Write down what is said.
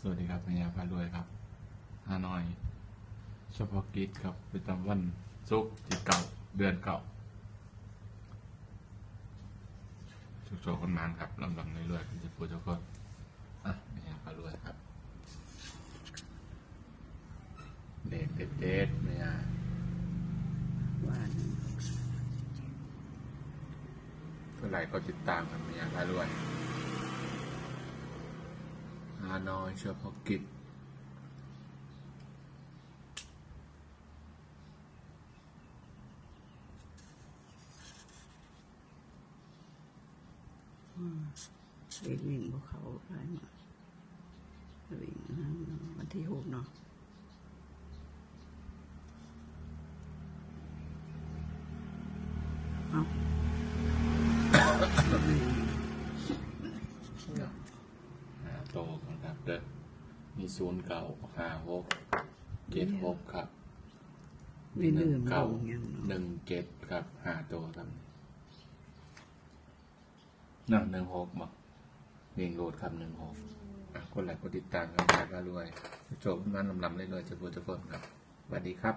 สวัสดีครับพญาพารวยครับฮานอยเฉพาะกิจครับประจำวันศุกร์ที่เก่าเดือนเก่าชุกโชคคนมานครับลำลำเรื่อยๆคุณจะพูดทุกคนอะพญาพารวยครับเด็ดเด็ดเด็ดพญาว่าหนึ่งเท่าไหร่ก็ติดตามกันพญาพารวย ฮานอยเฉพาะกิจเด็กวิ่ง พวกเขาได้มาวิ่งนะวันที่หกเนาะเอาหาโตกันครับเด้อมีศูนย์เก่าห้าหกเจ็ดหกครับไม่ลืมลเก้างยังหเนาะนึ่งเจ็ดครับหาตัวครับนั่งหนึ่งหกบอกวิ่งโหลดครับหนึ่งหกอะคนไหนก็ติดตามกันได้ก็รวยจบมันลำลำเลยเลยจะพูดจะเพิ่มครับสวัสดีครับ